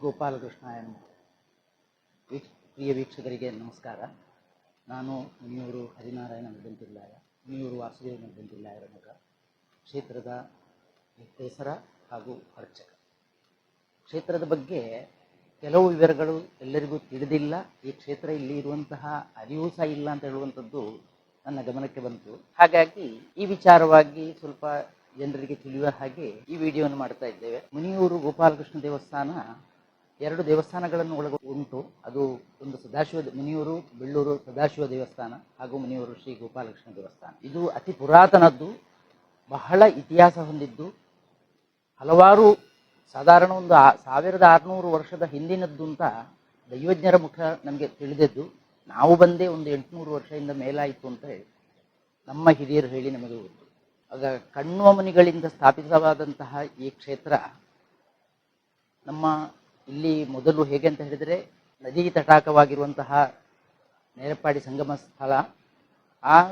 Gopalakrishna M ಪ್ರಿಯ ವೀಕ್ಷಕರಿಗೆ ನಮಸ್ಕಾರ. ನಾನು ಮುನಿಯೂರು ಹರಿನಾರಾಯಣ ಮಧ್ಯಂತಿಲ್ಲಾಯ ಮುನಿಯೂರು ವಾಸುದೇವ ಮಧ್ಯಂತಿಲ್ಲಾಯರ ಮಗ ಕ್ಷೇತ್ರದ ನಿರ್ದೇಶರ ಹಾಗೂ ಅರ್ಚಕ. ಕ್ಷೇತ್ರದ ಬಗ್ಗೆ ಕೆಲವು ವಿವರಗಳು ಎಲ್ಲರಿಗೂ ತಿಳಿದಿಲ್ಲ. ಈ ಕ್ಷೇತ್ರ ಇಲ್ಲಿ ಇರುವಂತಹ ಅರಿವು ಸಹ ಇಲ್ಲ ಅಂತ ಹೇಳುವಂಥದ್ದು ನನ್ನ ಗಮನಕ್ಕೆ ಬಂತು. ಹಾಗಾಗಿ ಈ ವಿಚಾರವಾಗಿ ಸ್ವಲ್ಪ ಜನರಿಗೆ ತಿಳಿಯುವ ಹಾಗೆ ಈ ವಿಡಿಯೋವನ್ನು ಮಾಡ್ತಾ ಇದ್ದೇವೆ. ಮುನಿಯೂರು ಗೋಪಾಲಕೃಷ್ಣ ದೇವಸ್ಥಾನ ಎರಡು ದೇವಸ್ಥಾನಗಳನ್ನು ಒಳಗ ಉಂಟು. ಅದು ಒಂದು ಸದಾಶಿವ ಮುನಿಯೂರು, ಬೆಳ್ಳೂರು ಸದಾಶಿವ ದೇವಸ್ಥಾನ ಹಾಗೂ ಮುನಿಯೂರು ಶ್ರೀ ಗೋಪಾಲಕೃಷ್ಣ ದೇವಸ್ಥಾನ. ಇದು ಅತಿ ಪುರಾತನದ್ದು, ಬಹಳ ಇತಿಹಾಸ ಹೊಂದಿದ್ದು, ಹಲವಾರು ಸಾಧಾರಣ ಒಂದು ಸಾವಿರದ ಆರುನೂರು ವರ್ಷದ ಹಿಂದಿನದ್ದು ಅಂತ ದೈವಜ್ಞರ ಮುಖ ನಮಗೆ ತಿಳಿದದ್ದು. ನಾವು ಬಂದೇ ಒಂದು ಎಂಟುನೂರು ವರ್ಷದಿಂದ ಮೇಲಾಯಿತು ಅಂತ ಹೇಳಿ ನಮ್ಮ ಹಿರಿಯರು ಹೇಳಿ ನಮಗೆ ಗೊತ್ತು. ಆಗ ಕಣ್ಣುವ ಮುನಿಗಳಿಂದ ಸ್ಥಾಪಿತವಾದಂತಹ ಈ ಕ್ಷೇತ್ರ ನಮ್ಮ ಇಲ್ಲಿ ಮೊದಲು ಹೇಗೆ ಅಂತ ಹೇಳಿದರೆ ನದಿ ತಟಾಕವಾಗಿರುವಂತಹ ನೇರಪಾಡಿ ಸಂಗಮ ಸ್ಥಳ. ಆ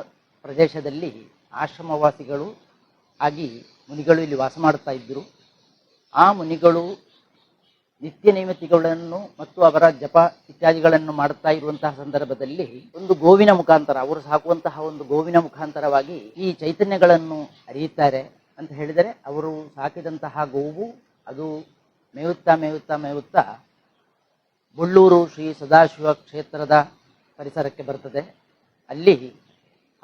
ಪ್ರದೇಶದಲ್ಲಿ ಆಶ್ರಮವಾಸಿಗಳು ಆಗಿ ಮುನಿಗಳು ಇಲ್ಲಿ ವಾಸ ಮಾಡುತ್ತಾ ಇದ್ದರು. ಆ ಮುನಿಗಳು ನಿತ್ಯ ನೈಮಿತಿಗಳನ್ನು ಮತ್ತು ಅವರ ಜಪ ಇತ್ಯಾದಿಗಳನ್ನು ಮಾಡುತ್ತಾ ಇರುವಂತಹ ಸಂದರ್ಭದಲ್ಲಿ ಒಂದು ಗೋವಿನ ಮುಖಾಂತರ, ಅವರು ಸಾಕುವಂತಹ ಒಂದು ಗೋವಿನ ಮುಖಾಂತರವಾಗಿ ಈ ಚೈತನ್ಯಗಳನ್ನು ಅರಿಯುತ್ತಾರೆ ಅಂತ ಹೇಳಿದರೆ, ಅವರು ಸಾಕಿದಂತಹ ಗೋವು ಅದು ಮೇಯುತ್ತಾ ಮೇಯುತ್ತಾ ಮೇಯುತ್ತಾ ಬುಳ್ಳೂರು ಶ್ರೀ ಸದಾಶಿವ ಕ್ಷೇತ್ರದ ಪರಿಸರಕ್ಕೆ ಬರ್ತದೆ. ಅಲ್ಲಿ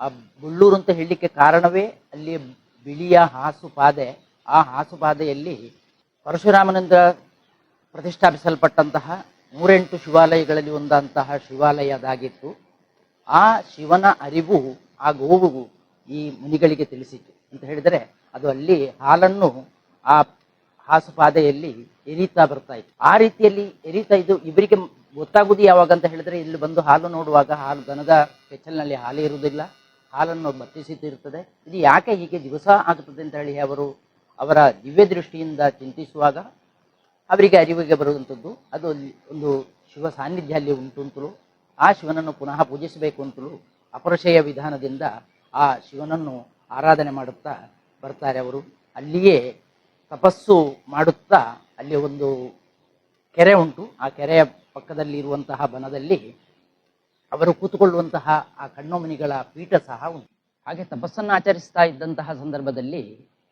ಆ ಬುಳ್ಳೂರು ಅಂತ ಹೇಳಲಿಕ್ಕೆ ಕಾರಣವೇ ಅಲ್ಲಿ ಬಿಳಿಯ ಹಾಸುಪಾದೆ. ಆ ಹಾಸುಪಾದೆಯಲ್ಲಿ ಪರಶುರಾಮನಿಂದ ಪ್ರತಿಷ್ಠಾಪಿಸಲ್ಪಟ್ಟಂತಹ ಮೂರೆಂಟು ಶಿವಾಲಯಗಳಲ್ಲಿ ಒಂದಂತಹ ಶಿವಾಲಯದಾಗಿತ್ತು. ಆ ಶಿವನ ಅರಿವು ಆ ಗೋವು ಈ ಮುನಿಗಳಿಗೆ ತಿಳಿಸಿತು ಅಂತ ಹೇಳಿದರೆ ಅದು ಅಲ್ಲಿ ಹಾಲನ್ನು ಆ ಹಾಸುಪಾದೆಯಲ್ಲಿ ಎರಿತಾ ಬರ್ತಾ ಇತ್ತು. ಆ ರೀತಿಯಲ್ಲಿ ಎರಿತಾ ಇದು ಇವರಿಗೆ ಗೊತ್ತಾಗುವುದು ಯಾವಾಗ ಅಂತ ಹೇಳಿದ್ರೆ ಇಲ್ಲಿ ಬಂದು ಹಾಲು ನೋಡುವಾಗ ಹಾಲು ದನದ ಕೆಚ್ಚಲಿನಲ್ಲಿ ಹಾಲು ಇರುವುದಿಲ್ಲ. ಹಾಲನ್ನು ಬತ್ತಿಸುತ್ತಿರುತ್ತದೆ ಇದು ಯಾಕೆ ಹೀಗೆ ದಿವಸ ಆಗುತ್ತದೆ ಅಂತ ಹೇಳಿ ಅವರು ಅವರ ದಿವ್ಯ ದೃಷ್ಟಿಯಿಂದ ಚಿಂತಿಸುವಾಗ ಅವರಿಗೆ ಅರಿವಿಗೆ ಬರುವಂಥದ್ದು ಅದು ಒಂದು ಶಿವ ಸಾನ್ನಿಧ್ಯ ಅಲ್ಲಿ ಉಂಟು ಅಂತಲೂ, ಆ ಶಿವನನ್ನು ಪುನಃ ಪೂಜಿಸಬೇಕು ಅಂತಲೂ ಅಪರಶಯ ವಿಧಾನದಿಂದ ಆ ಶಿವನನ್ನು ಆರಾಧನೆ ಮಾಡುತ್ತಾ ಬರ್ತಾರೆ ಅವರು. ಅಲ್ಲಿಯೇ ತಪಸ್ಸು ಮಾಡುತ್ತಾ ಅಲ್ಲಿ ಒಂದು ಕೆರೆ ಉಂಟು. ಆ ಕೆರೆಯ ಪಕ್ಕದಲ್ಲಿ ಇರುವಂತಹ ಬನದಲ್ಲಿ ಅವರು ಕೂತುಕೊಳ್ಳುವಂತಹ ಆ ಕಣ್ಣೊಮನಿಗಳ ಪೀಠ ಸಹ ಉಂಟು. ಹಾಗೆ ತಪಸ್ಸನ್ನು ಆಚರಿಸ್ತಾ ಇದ್ದಂತಹ ಸಂದರ್ಭದಲ್ಲಿ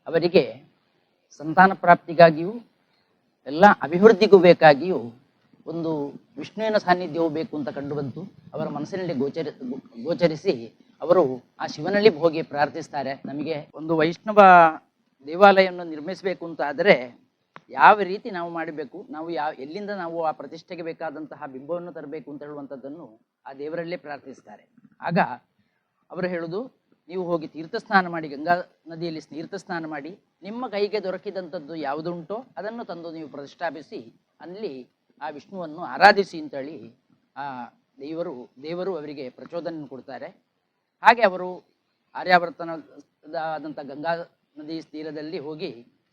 ಅವರಿಗೆ ಸಂತಾನ ಪ್ರಾಪ್ತಿಗಾಗಿಯೂ ಎಲ್ಲ ಅಭಿವೃದ್ಧಿಗೂ ಬೇಕಾಗಿಯೂ ಒಂದು ವಿಷ್ಣುವಿನ ಸಾನ್ನಿಧ್ಯವು ಬೇಕು ಅಂತ ಕಂಡುಬಂತು. ಅವರ ಮನಸ್ಸಿನಲ್ಲಿ ಗೋಚರಿ, ಗೋಚರಿಸಿ ಅವರು ಆ ಶಿವನಲ್ಲಿ ಹೋಗಿ ಪ್ರಾರ್ಥಿಸ್ತಾರೆ. ನಮಗೆ ಒಂದು ವೈಷ್ಣವ ದೇವಾಲಯವನ್ನು ನಿರ್ಮಿಸಬೇಕು ಅಂತ ಆದರೆ ಯಾವ ರೀತಿ ನಾವು ಮಾಡಬೇಕು, ನಾವು ಯಾವ, ಎಲ್ಲಿಂದ ನಾವು ಆ ಪ್ರತಿಷ್ಠೆಗೆ ಬೇಕಾದಂತಹ ಬಿಂಬವನ್ನು ತರಬೇಕು ಅಂತ ಹೇಳುವಂಥದ್ದನ್ನು ಆ ದೇವರಲ್ಲೇ ಪ್ರಾರ್ಥಿಸ್ತಾರೆ. ಆಗ ಅವರು ಹೇಳುದು ನೀವು ಹೋಗಿ ತೀರ್ಥ ಸ್ನಾನ ಮಾಡಿ, ಗಂಗಾ ನದಿಯಲ್ಲಿ ತೀರ್ಥ ಸ್ನಾನ ಮಾಡಿ, ನಿಮ್ಮ ಕೈಗೆ ದೊರಕಿದಂಥದ್ದು ಯಾವುದುಂಟೋ ಅದನ್ನು ತಂದು ನೀವು ಪ್ರತಿಷ್ಠಾಪಿಸಿ, ಅಲ್ಲಿ ಆ ವಿಷ್ಣುವನ್ನು ಆರಾಧಿಸಿ ಅಂತೇಳಿ ಆ ದೇವರು ದೇವರು ಅವರಿಗೆ ಪ್ರಚೋದನೆ ಕೊಡ್ತಾರೆ. ಹಾಗೆ ಅವರು ಆರ್ಯಾವರ್ತನದಾದಂಥ ಗಂಗಾ ನದಿ ತೀರದಲ್ಲಿ ಹೋಗಿ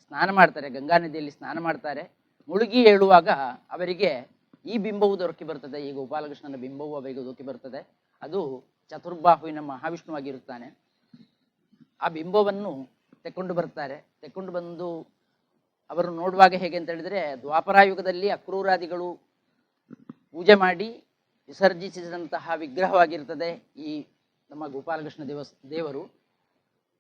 ಸ್ನಾನ ಮಾಡ್ತಾರೆ, ಗಂಗಾ ನದಿಯಲ್ಲಿ ಸ್ನಾನ ಮಾಡ್ತಾರೆ. ಮುಳುಗಿ ಹೇಳುವಾಗ ಅವರಿಗೆ ಈ ಬಿಂಬವು ದೊರಕಿ ಬರ್ತದೆ, ಈ ಗೋಪಾಲಕೃಷ್ಣನ ಬಿಂಬವು ಅವರಿಗೆ ದೊರಕಿ ಬರ್ತದೆ. ಅದು ಚತುರ್ಬಾಹುವಿನ ಮಹಾವಿಷ್ಣುವಾಗಿರುತ್ತಾನೆ. ಆ ಬಿಂಬವನ್ನು ತೆಕ್ಕೊಂಡು ಬರ್ತಾರೆ. ತೆಕ್ಕೊಂಡು ಬಂದು ಅವರು ನೋಡುವಾಗ ಹೇಗೆ ಅಂತ ಹೇಳಿದ್ರೆ ದ್ವಾಪರಾಯುಗದಲ್ಲಿ ಅಕ್ರೂರಾದಿಗಳು ಪೂಜೆ ಮಾಡಿ ವಿಸರ್ಜಿಸಿದಂತಹ ವಿಗ್ರಹವಾಗಿರ್ತದೆ ಈ ನಮ್ಮ ಗೋಪಾಲಕೃಷ್ಣ ದೇವಸ್, ದೇವರು.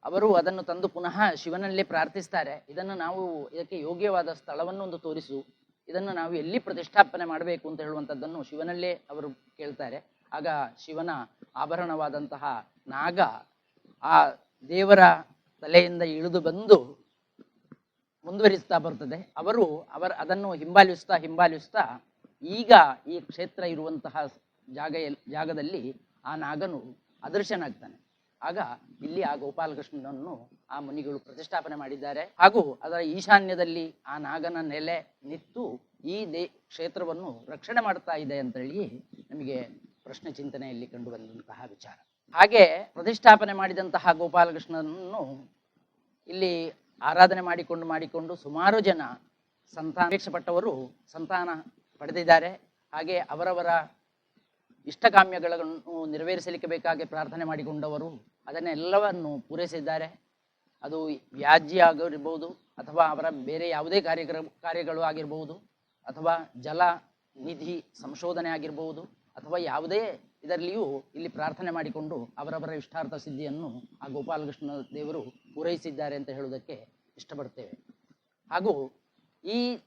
ಅವರು ಅದನ್ನು ತಂದು ಪುನಃ ಶಿವನಲ್ಲೇ ಪ್ರಾರ್ಥಿಸ್ತಾರೆ. ಇದನ್ನು ನಾವು ಇದಕ್ಕೆ ಯೋಗ್ಯವಾದ ಸ್ಥಳವನ್ನು ಒಂದು ತೋರಿಸು. ಇದನ್ನು ನಾವು ಎಲ್ಲಿ ಪ್ರತಿಷ್ಠಾಪನೆ ಮಾಡಬೇಕು ಅಂತ ಹೇಳುವಂಥದ್ದನ್ನು ಶಿವನಲ್ಲೇ ಅವರು ಕೇಳ್ತಾರೆ. ಆಗ ಶಿವನ ಆಭರಣವಾದಂತಹ ನಾಗ ಆ ದೇವರ ತಲೆಯಿಂದ ಇಳಿದು ಬಂದು ಮುಂದುವರಿಸ್ತಾ ಬರ್ತದೆ. ಅವರು ಅವರ ಅದನ್ನು ಹಿಂಬಾಲಿಸ್ತಾ ಹಿಂಬಾಲಿಸ್ತಾ ಈಗ ಈ ಕ್ಷೇತ್ರ ಇರುವಂತಹ ಜಾಗ ಜಾಗದಲ್ಲಿ ಆ ನಾಗನು ಅದೃಶ್ಯನಾಗ್ತಾನೆ. ಆಗ ಇಲ್ಲಿ ಆ ಗೋಪಾಲಕೃಷ್ಣನನ್ನು ಆ ಮುನಿಗಳು ಪ್ರತಿಷ್ಠಾಪನೆ ಮಾಡಿದ್ದಾರೆ. ಹಾಗೂ ಅದರ ಈಶಾನ್ಯದಲ್ಲಿ ಆ ನಾಗನ ನೆಲೆ ನಿತ್ತು ಈ ದೇ, ಕ್ಷೇತ್ರವನ್ನು ರಕ್ಷಣೆ ಮಾಡ್ತಾ ಇದೆ ಅಂತ ಹೇಳಿ ನಮಗೆ ಪ್ರಶ್ನೆ ಚಿಂತನೆಯಲ್ಲಿ ಕಂಡು ಬಂದಂತಹ ವಿಚಾರ. ಹಾಗೆ ಪ್ರತಿಷ್ಠಾಪನೆ ಮಾಡಿದಂತಹ ಗೋಪಾಲಕೃಷ್ಣನನ್ನು ಇಲ್ಲಿ ಆರಾಧನೆ ಮಾಡಿಕೊಂಡು ಮಾಡಿಕೊಂಡು ಸುಮಾರು ಜನ ಸಂತಾನ ಪಟ್ಟವರು ಸಂತಾನ ಪಡೆದಿದ್ದಾರೆ. ಹಾಗೆ ಅವರವರ ಇಷ್ಟಕಾಮ್ಯಗಳನ್ನು ನೆರವೇರಿಸಲಿಕ್ಕೆ ಬೇಕಾಗಿ ಪ್ರಾರ್ಥನೆ ಮಾಡಿಕೊಂಡವರು ಅದನ್ನೆಲ್ಲವನ್ನು ಪೂರೈಸಿದ್ದಾರೆ. ಅದು ವ್ಯಾಜ್ಯ ಆಗಿರ್ಬೋದು ಅಥವಾ ಅವರ ಬೇರೆ ಯಾವುದೇ ಕಾರ್ಯಕ್ರಮ ಕಾರ್ಯಗಳು ಆಗಿರ್ಬೋದು ಅಥವಾ ಜಲ ನಿಧಿ ಸಂಶೋಧನೆ ಆಗಿರಬಹುದು ಅಥವಾ ಯಾವುದೇ ಇದರಲ್ಲಿಯೂ ಇಲ್ಲಿ ಪ್ರಾರ್ಥನೆ ಮಾಡಿಕೊಂಡು ಅವರವರ ಇಷ್ಟಾರ್ಥ ಸಿದ್ಧಿಯನ್ನು ಆ ಗೋಪಾಲಕೃಷ್ಣ ದೇವರು ಪೂರೈಸಿದ್ದಾರೆ ಅಂತ ಹೇಳುವುದಕ್ಕೆ ಇಷ್ಟಪಡ್ತೇವೆ. ಹಾಗೂ ಈ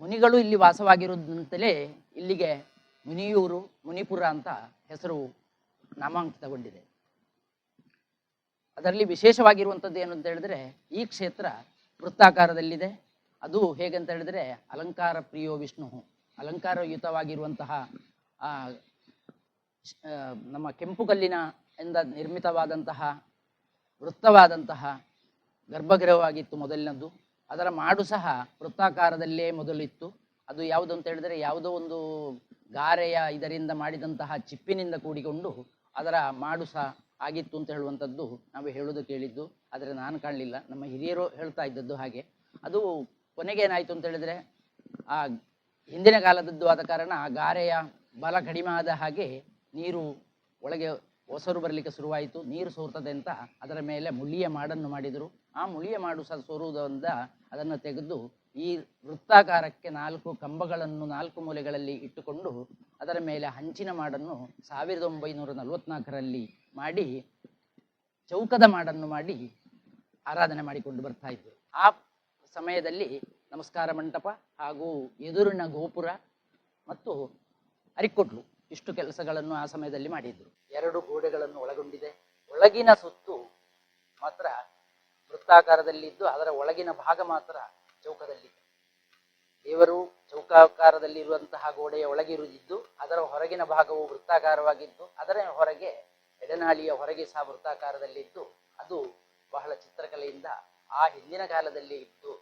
ಮುನಿಗಳು ಇಲ್ಲಿ ವಾಸವಾಗಿರುವುದಂತಲೇ ಇಲ್ಲಿಗೆ ಮುನಿಯೂರು, ಮುನಿಪುರ ಅಂತ ಹೆಸರು ನಾಮಾಂಕಿತಗೊಂಡಿದೆ. ಅದರಲ್ಲಿ ವಿಶೇಷವಾಗಿರುವಂಥದ್ದು ಏನು ಅಂತ ಹೇಳಿದ್ರೆ ಈ ಕ್ಷೇತ್ರ ವೃತ್ತಾಕಾರದಲ್ಲಿದೆ. ಅದು ಹೇಗಂತ ಹೇಳಿದ್ರೆ ಅಲಂಕಾರ ಪ್ರಿಯೋ ವಿಷ್ಣು, ಅಲಂಕಾರಯುತವಾಗಿರುವಂತಹ ನಮ್ಮ ಕೆಂಪು ಕಲ್ಲಿನ ಇಂದ ನಿರ್ಮಿತವಾದಂತಹ, ವೃತ್ತವಾದಂತಹ ಗರ್ಭಗೃಹವಾಗಿತ್ತು ಮೊದಲಿನದ್ದು. ಅದರ ಮಾಡು ಸಹ ವೃತ್ತಾಕಾರದಲ್ಲೇ ಮೊದಲಿತ್ತು. ಅದು ಯಾವುದು ಅಂತ ಹೇಳಿದರೆ ಯಾವುದೋ ಒಂದು ಗಾರೆಯ ಇದರಿಂದ ಮಾಡಿದಂತಹ ಚಿಪ್ಪಿನಿಂದ ಕೂಡಿಕೊಂಡು ಅದರ ಮಾಡು ಸಹ ಆಗಿತ್ತು ಅಂತ ಹೇಳುವಂಥದ್ದು ನಾವು ಹೇಳೋದು ಕೇಳಿದ್ದು. ಆದರೆ ನಾನು ಕಾಣಲಿಲ್ಲ. ನಮ್ಮ ಹಿರಿಯರು ಹೇಳ್ತಾ ಇದ್ದದ್ದು ಹಾಗೆ. ಅದು ಕೊನೆಗೆ ಏನಾಯಿತು ಅಂತ ಹೇಳಿದರೆ ಆ ಹಿಂದಿನ ಕಾಲದದ್ದು ಆದ ಕಾರಣ ಆ ಗಾರೆಯ ಬಲ ಕಡಿಮೆ ಆದ ಹಾಗೆ ನೀರು ಒಳಗೆ ಒಸರು ಬರಲಿಕ್ಕೆ ಶುರುವಾಯಿತು. ನೀರು ಸೋರ್ತದೆ ಅಂತ ಅದರ ಮೇಲೆ ಮುಳಿಯ ಮಾಡನ್ನು ಮಾಡಿದರು. ಆ ಮುಳಿಯ ಮಾಡು ಸಹ ಸೋರುವುದರಿಂದ ಅದನ್ನು ತೆಗೆದು ಈ ವೃತ್ತಾಕಾರಕ್ಕೆ ನಾಲ್ಕು ಕಂಬಗಳನ್ನು ನಾಲ್ಕು ಮೂಲೆಗಳಲ್ಲಿ ಇಟ್ಟುಕೊಂಡು ಅದರ ಮೇಲೆ ಹಂಚಿನ ಮಾಡನ್ನು ಸಾವಿರದ ಒಂಬೈನೂರ ನಲವತ್ನಾಲ್ಕರಲ್ಲಿ ಮಾಡಿ, ಚೌಕದ ಮಾಡನ್ನು ಮಾಡಿ ಆರಾಧನೆ ಮಾಡಿಕೊಂಡು ಬರ್ತಾ ಇದ್ದರು ಆ ಸಮಯದಲ್ಲಿ ನಮಸ್ಕಾರ ಮಂಟಪ ಹಾಗೂ ಎದುರಿನ ಗೋಪುರ ಮತ್ತು ಅರಿಕೊಟ್ಲು ಇಷ್ಟು ಕೆಲಸಗಳನ್ನು ಆ ಸಮಯದಲ್ಲಿ ಮಾಡಿದ್ರು. ಎರಡು ಗೋಡೆಗಳನ್ನು ಒಳಗೊಂಡಿದೆ. ಒಳಗಿನ ಸುತ್ತು ಮಾತ್ರ ವೃತ್ತಾಕಾರದಲ್ಲಿದ್ದು, ಅದರ ಒಳಗಿನ ಭಾಗ ಮಾತ್ರ ಚೌಕದಲ್ಲಿದೆ ದೇವರು ಚೌಕಾಕಾರದಲ್ಲಿರುವಂತಹ ಗೋಡೆಯ ಒಳಗಿರುವುದಿದ್ದು ಅದರ ಹೊರಗಿನ ಭಾಗವು ವೃತ್ತಾಕಾರವಾಗಿದ್ದು, ಅದರ ಹೊರಗೆ ಎಡನಾಳಿಯ ಹೊರಗೆ ಸಹ ವೃತ್ತಾಕಾರದಲ್ಲಿದ್ದು, ಅದು ಬಹಳ ಚಿತ್ರಕಲೆಯಿಂದ ಆ ಹಿಂದಿನ ಕಾಲದಲ್ಲಿ ಇದ್ದು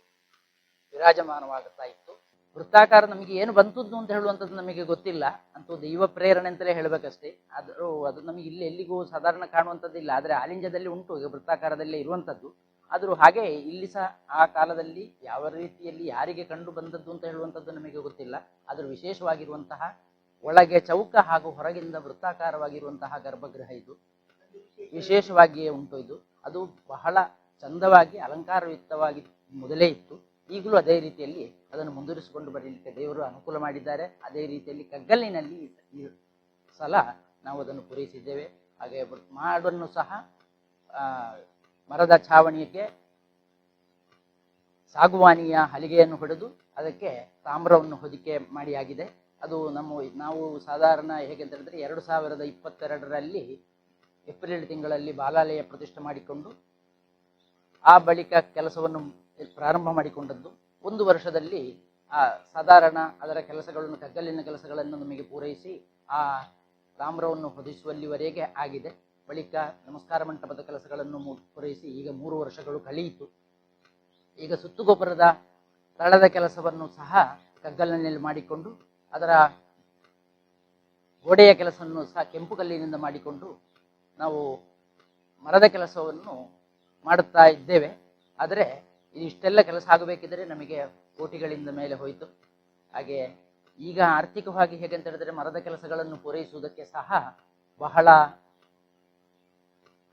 ವಿರಾಜಮಾನವಾಗುತ್ತಾ ಇತ್ತು. ವೃತ್ತಾಕಾರ ನಮಗೆ ಏನು ಬಂತದ್ದು ಅಂತ ಹೇಳುವಂಥದ್ದು ನಮಗೆ ಗೊತ್ತಿಲ್ಲ. ಅಂತ ದೈವ ಪ್ರೇರಣೆ ಅಂತಲೇ ಹೇಳಬೇಕಷ್ಟೇ. ಆದರೂ ಅದು ನಮಗೆ ಇಲ್ಲಿ ಎಲ್ಲಿಗೂ ಸಾಧಾರಣ ಕಾಣುವಂಥದ್ದಿಲ್ಲ. ಆದರೆ ಆಲಿಂಜದಲ್ಲಿ ಉಂಟು, ಈಗ ವೃತ್ತಾಕಾರದಲ್ಲೇ ಇರುವಂಥದ್ದು. ಆದರೂ ಹಾಗೆ ಇಲ್ಲಿ ಸಹ ಆ ಕಾಲದಲ್ಲಿ ಯಾವ ರೀತಿಯಲ್ಲಿ ಯಾರಿಗೆ ಕಂಡು ಬಂದದ್ದು ಅಂತ ಹೇಳುವಂಥದ್ದು ನಮಗೆ ಗೊತ್ತಿಲ್ಲ. ಆದರೂ ವಿಶೇಷವಾಗಿರುವಂತಹ ಒಳಗೆ ಚೌಕ ಹಾಗೂ ಹೊರಗಿಂದ ವೃತ್ತಾಕಾರವಾಗಿರುವಂತಹ ಗರ್ಭಗೃಹ ಇದು. ವಿಶೇಷವಾಗಿಯೇ ಉಂಟು ಇದು. ಅದು ಬಹಳ ಚಂದವಾಗಿ, ಅಲಂಕಾರಯುಕ್ತವಾಗಿ ಮೊದಲೇ ಇತ್ತು. ಈಗಲೂ ಅದೇ ರೀತಿಯಲ್ಲಿ ಅದನ್ನು ಮುಂದುವರಿಸಿಕೊಂಡು ಬರಲಿಕ್ಕೆ ದೇವರು ಅನುಕೂಲ ಮಾಡಿದ್ದಾರೆ. ಅದೇ ರೀತಿಯಲ್ಲಿ ಕಗ್ಗಲ್ಲಿನಲ್ಲಿ ಈ ಸಲ ನಾವು ಅದನ್ನು ಪೂರೈಸಿದ್ದೇವೆ. ಹಾಗೆ ಮಾಡನ್ನು ಸಹ ಮರದ ಛಾವಣಿಗೆ ಸಾಗುವಾನಿಯ ಹಲಿಗೆಯನ್ನು ಹೊಡೆದು ಅದಕ್ಕೆ ತಾಮ್ರವನ್ನು ಹೊದಿಕೆ ಮಾಡಿ ಆಗಿದೆ ಅದು ನಮ್ಮ, ನಾವು ಸಾಧಾರಣ ಹೇಗೆ ಅಂತ ಹೇಳಿದ್ರೆ ಎರಡು ಸಾವಿರದ ಇಪ್ಪತ್ತೆರಡರಲ್ಲಿ ಏಪ್ರಿಲ್ ತಿಂಗಳಲ್ಲಿ ಬಾಲಾಲಯ ಪ್ರತಿಷ್ಠೆ ಮಾಡಿಕೊಂಡು ಆ ಬಳಿಕ ಕೆಲಸವನ್ನು ಪ್ರಾರಂಭ ಮಾಡಿಕೊಂಡದ್ದು. ಒಂದು ವರ್ಷದಲ್ಲಿ ಆ ಸಾಧಾರಣ ಅದರ ಕೆಲಸಗಳನ್ನು ಕಗ್ಗಲಿನ ಕೆಲಸಗಳನ್ನು ನಮಗೆ ಪೂರೈಸಿ ಆ ತಾಮ್ರವನ್ನು ಹೊದಿಸುವಲ್ಲಿವರೆಗೆ ಆಗಿದೆ. ಬಳಿಕ ನಮಸ್ಕಾರ ಮಂಟಪದ ಕೆಲಸಗಳನ್ನು ಪೂರೈಸಿ ಈಗ ಮೂರು ವರ್ಷಗಳು ಕಳೆಯಿತು. ಈಗ ಸುತ್ತುಗೊಬ್ಬರದ ತಳದ ಕೆಲಸವನ್ನು ಸಹ ಕಗ್ಗಲಿನಲ್ಲಿ ಮಾಡಿಕೊಂಡು, ಅದರ ಗೋಡೆಯ ಕೆಲಸವನ್ನು ಸಹ ಕೆಂಪು ಕಲ್ಲಿನಿಂದ ಮಾಡಿಕೊಂಡು ನಾವು ಮರದ ಕೆಲಸವನ್ನು ಮಾಡುತ್ತಾ ಇದ್ದೇವೆ. ಆದರೆ ಇಷ್ಟೆಲ್ಲ ಕೆಲಸ ಆಗಬೇಕಿದ್ರೆ ನಮಗೆ ಕೋಟಿಗಳಿಂದ ಮೇಲೆ ಹೋಯಿತು. ಹಾಗೆ ಈಗ ಆರ್ಥಿಕವಾಗಿ ಹೇಗೆ ಅಂತ ಹೇಳಿದ್ರೆ ಮರದ ಕೆಲಸಗಳನ್ನು ಪೂರೈಸುವುದಕ್ಕೆ ಸಹ ಬಹಳ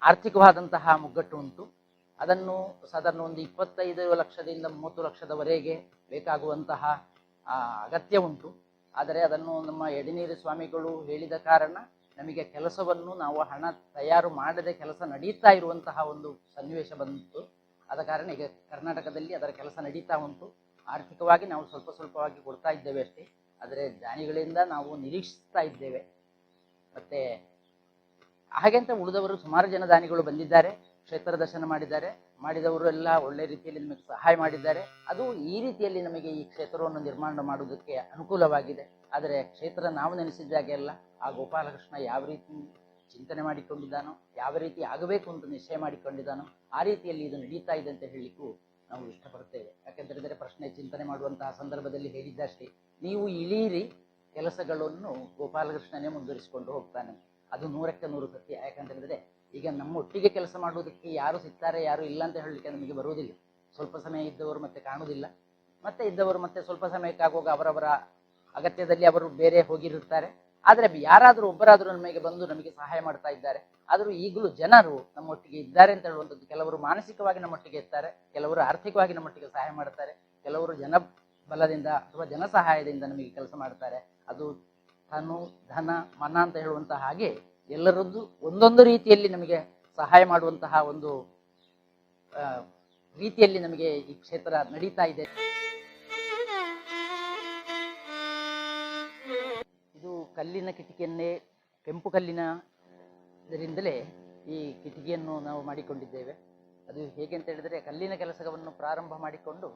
ಆರ್ಥಿಕವಾದಂತಹ ಮುಗ್ಗಟ್ಟು ಉಂಟು. ಅದನ್ನು ಸಾಧಾರಣ ಒಂದು ಇಪ್ಪತ್ತೈದು ಲಕ್ಷದಿಂದ ಮೂವತ್ತು ಲಕ್ಷದವರೆಗೆ ಬೇಕಾಗುವಂತಹ ಅಗತ್ಯ ಉಂಟು. ಆದರೆ ಅದನ್ನು ನಮ್ಮ ಎಡಿನೀರು ಸ್ವಾಮಿಗಳು ಹೇಳಿದ ಕಾರಣ ನಮಗೆ ಕೆಲಸವನ್ನು ನಾವು ಹಣ ತಯಾರು ಮಾಡದೆ ಕೆಲಸ ನಡೀತಾ ಇರುವಂತಹ ಒಂದು ಸನ್ನಿವೇಶ ಬಂತು. ಆದ ಕಾರಣ ಈಗ ಕರ್ನಾಟಕದಲ್ಲಿ ಅದರ ಕೆಲಸ ನಡೀತಾ ಉಂಟು. ಆರ್ಥಿಕವಾಗಿ ನಾವು ಸ್ವಲ್ಪ ಸ್ವಲ್ಪವಾಗಿ ಕೊಡ್ತಾ ಇದ್ದೇವೆ ಅಷ್ಟೇ. ಆದರೆ ದಾನಿಗಳಿಂದ ನಾವು ನಿರೀಕ್ಷಿಸ್ತಾ ಇದ್ದೇವೆ. ಮತ್ತೆ ಹಾಗೆಂತ ಉಳಿದವರು ಸುಮಾರು ಜನ ದಾನಿಗಳು ಬಂದಿದ್ದಾರೆ. ಕ್ಷೇತ್ರ ದರ್ಶನ ಮಾಡಿದ್ದಾರೆ. ಮಾಡಿದವರು ಎಲ್ಲ ಒಳ್ಳೆ ರೀತಿಯಲ್ಲಿ ನಮಗೆ ಸಹಾಯ ಮಾಡಿದ್ದಾರೆ. ಅದು ಈ ರೀತಿಯಲ್ಲಿ ನಮಗೆ ಈ ಕ್ಷೇತ್ರವನ್ನು ನಿರ್ಮಾಣ ಮಾಡುವುದಕ್ಕೆ ಅನುಕೂಲವಾಗಿದೆ. ಆದರೆ ಕ್ಷೇತ್ರ ನಾವು ನೆನೆಸಿದ್ದಾಗೆಲ್ಲ ಆ ಗೋಪಾಲಕೃಷ್ಣ ಯಾವ ರೀತಿ ಚಿಂತನೆ ಮಾಡಿಕೊಂಡಿದ್ದಾನೋ, ಯಾವ ರೀತಿ ಆಗಬೇಕು ಅಂತ ನಿಶ್ಚಯ ಮಾಡಿಕೊಂಡಿದ್ದಾನೋ ಆ ರೀತಿಯಲ್ಲಿ ಇದು ನಡೀತಾ ಇದೆ ಅಂತ ಹೇಳಲಿಕ್ಕೂ ನಾವು ಇಷ್ಟಪಡ್ತೇವೆ ಯಾಕೆಂದ್ರೆ ಬೇರೆ ಪ್ರಶ್ನೆ ಚಿಂತನೆ ಮಾಡುವಂತಹ ಸಂದರ್ಭದಲ್ಲಿ ಹೇಳಿದ್ದಷ್ಟೇ. ನೀವು ಇಳೀರಿ, ಕೆಲಸಗಳನ್ನು ಗೋಪಾಲಕೃಷ್ಣನೇ ಮುಂದುವರಿಸಿಕೊಂಡು ಹೋಗ್ತಾನೆ. ಅದು ನೂರಕ್ಕೆ ನೂರು ಸತ್ಯ. ಯಾಕಂತೇಳಿದ್ರೆ ಈಗ ನಮ್ಮ ಒಟ್ಟಿಗೆ ಕೆಲಸ ಮಾಡುವುದಕ್ಕೆ ಯಾರು ಸಿಗ್ತಾರೆ, ಯಾರು ಇಲ್ಲ ಅಂತ ಹೇಳಲಿಕ್ಕೆ ನಮಗೆ ಬರುವುದಿಲ್ಲ. ಸ್ವಲ್ಪ ಸಮಯ ಇದ್ದವರು ಮತ್ತೆ ಕಾಣುವುದಿಲ್ಲ. ಮತ್ತೆ ಇದ್ದವರು ಮತ್ತೆ ಸ್ವಲ್ಪ ಸಮಯಕ್ಕಾಗುವಾಗ ಅವರವರ ಅಗತ್ಯದಲ್ಲಿ ಅವರು ಬೇರೆ ಹೋಗಿರುತ್ತಾರೆ. ಆದರೆ ಯಾರಾದರೂ ಒಬ್ಬರಾದರೂ ನಮಗೆ ಬಂದು ನಮಗೆ ಸಹಾಯ ಮಾಡ್ತಾ ಇದ್ದಾರೆ. ಆದರೂ ಈಗಲೂ ಜನರು ನಮ್ಮೊಟ್ಟಿಗೆ ಇದ್ದಾರೆ ಅಂತ ಹೇಳುವಂಥದ್ದು ಕೆಲವರು ಮಾನಸಿಕವಾಗಿ ನಮ್ಮೊಟ್ಟಿಗೆ ಇರ್ತಾರೆ, ಕೆಲವರು ಆರ್ಥಿಕವಾಗಿ ನಮ್ಮೊಟ್ಟಿಗೆ ಸಹಾಯ ಮಾಡ್ತಾರೆ, ಕೆಲವರು ಜನ ಬಲದಿಂದ ಅಥವಾ ಜನ ಸಹಾಯದಿಂದ ನಮಗೆ ಕೆಲಸ ಮಾಡ್ತಾರೆ. ಅದು ತನು, ಧನ, ಮನ ಅಂತ ಹೇಳುವಂತಹ ಹಾಗೆ ಎಲ್ಲರದ್ದು ಒಂದೊಂದು ರೀತಿಯಲ್ಲಿ ನಮಗೆ ಸಹಾಯ ಮಾಡುವಂತಹ ಒಂದು ರೀತಿಯಲ್ಲಿ ನಮಗೆ ಈ ಕ್ಷೇತ್ರ ನಡೀತಾ ಇದೆ. ಕಲ್ಲಿನ ಕಿಟಕಿಯನ್ನೇ, ಕೆಂಪು ಕಲ್ಲಿನ ಇದರಿಂದಲೇ ಈ ಕಿಟಕಿಯನ್ನು ನಾವು ಮಾಡಿಕೊಂಡಿದ್ದೇವೆ. ಅದು ಹೇಗೆ ಅಂತ ಹೇಳಿದರೆ, ಕಲ್ಲಿನ ಕೆಲಸವನ್ನು ಪ್ರಾರಂಭ ಮಾಡಿಕೊಂಡು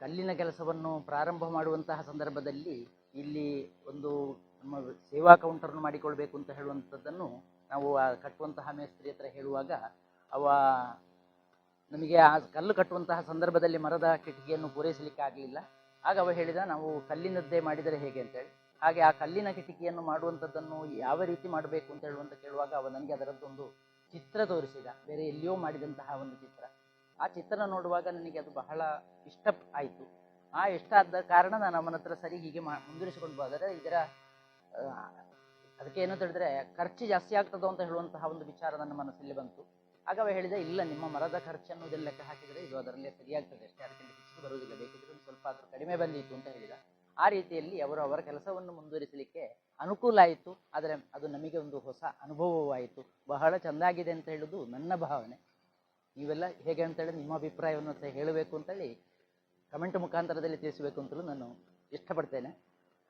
ಕಲ್ಲಿನ ಕೆಲಸವನ್ನು ಪ್ರಾರಂಭ ಮಾಡುವಂತಹ ಸಂದರ್ಭದಲ್ಲಿ ಇಲ್ಲಿ ಒಂದು ನಮ್ಮ ಸೇವಾ ಕೌಂಟರ್ನು ಮಾಡಿಕೊಳ್ಬೇಕು ಅಂತ ಹೇಳುವಂಥದ್ದನ್ನು ನಾವು ಆ ಕಟ್ಟುವಂತಹ ಮೇಸ್ತ್ರಿ ಹತ್ರ ಹೇಳುವಾಗ, ಅವ ನಮಗೆ ಆ ಕಲ್ಲು ಕಟ್ಟುವಂತಹ ಸಂದರ್ಭದಲ್ಲಿ ಮರದ ಕಿಟಕಿಯನ್ನು ಪೂರೈಸಲಿಕ್ಕೆ ಆಗಲಿಲ್ಲ ಆಗ ಅವ ಹೇಳಿದ, ನಾವು ಕಲ್ಲಿನದ್ದೇ ಮಾಡಿದರೆ ಹೇಗೆ ಅಂತೇಳಿ. ಹಾಗೆ ಆ ಕಲ್ಲಿನ ಕಿಟಕಿಯನ್ನು ಮಾಡುವಂಥದ್ದನ್ನು ಯಾವ ರೀತಿ ಮಾಡಬೇಕು ಅಂತ ಹೇಳುವಂತ ಕೇಳುವಾಗ ಅವ ನನಗೆ ಅದರದ್ದೊಂದು ಚಿತ್ರ ತೋರಿಸಿದ. ಬೇರೆ ಎಲ್ಲಿಯೋ ಮಾಡಿದಂತಹ ಒಂದು ಚಿತ್ರ. ಆ ಚಿತ್ರ ನೋಡುವಾಗ ನನಗೆ ಅದು ಬಹಳ ಇಷ್ಟ ಆಯಿತು. ಆ ಇಷ್ಟ ಆದ ಕಾರಣ ನಾನು ಅವನ ಹತ್ರ ಸರಿ ಹೀಗೆ ಮಾ, ಮುಂದುವರಿಸಿಕೊಂಡು ಹೋದರೆ ಇದರ ಅದಕ್ಕೆ ಏನು ಅಂತ ಹೇಳಿದ್ರೆ ಖರ್ಚು ಜಾಸ್ತಿ ಆಗ್ತದೋ ಅಂತ ಹೇಳುವಂತಹ ಒಂದು ವಿಚಾರ ನನ್ನ ಮನಸ್ಸಲ್ಲಿ ಬಂತು. ಆಗ ಅವ ಹೇಳಿದ, ಇಲ್ಲ, ನಿಮ್ಮ ಮರದ ಖರ್ಚನ್ನು ಇದೆಲ್ಲ ಲೆಕ್ಕ ಹಾಕಿದರೆ ಇದು ಅದರಲ್ಲೇ ಸರಿಯಾಗ್ತದೆ. ಅಷ್ಟೇ, ಅದಕ್ಕೆ ಹೆಚ್ಚಿಗೆ ಬರುವುದಿಲ್ಲ, ಬೇಕಿದ್ರೆ ಸ್ವಲ್ಪ ಆದರೂ ಕಡಿಮೆ ಬಂದಿತ್ತು ಅಂತ ಹೇಳಿದ. ಆ ರೀತಿಯಲ್ಲಿ ಅವರು ಅವರ ಕೆಲಸವನ್ನು ಮುಂದುವರಿಸಲಿಕ್ಕೆ ಅನುಕೂಲ ಆಯಿತು. ಆದರೆ ಅದು ನಮಗೆ ಒಂದು ಹೊಸ ಅನುಭವವಾಯಿತು. ಬಹಳ ಚೆಂದಾಗಿದೆ ಅಂತ ಹೇಳುದು ನನ್ನ ಭಾವನೆ. ನೀವೆಲ್ಲ ಹೇಗೆ ಅಂತೇಳಿ ನಿಮ್ಮ ಅಭಿಪ್ರಾಯವನ್ನು ಸಹ ಹೇಳಬೇಕು ಅಂತೇಳಿ ಕಮೆಂಟ್ ಮುಖಾಂತರದಲ್ಲಿ ತಿಳಿಸಬೇಕು ಅಂತಲೂ ನಾನು ಇಷ್ಟಪಡ್ತೇನೆ.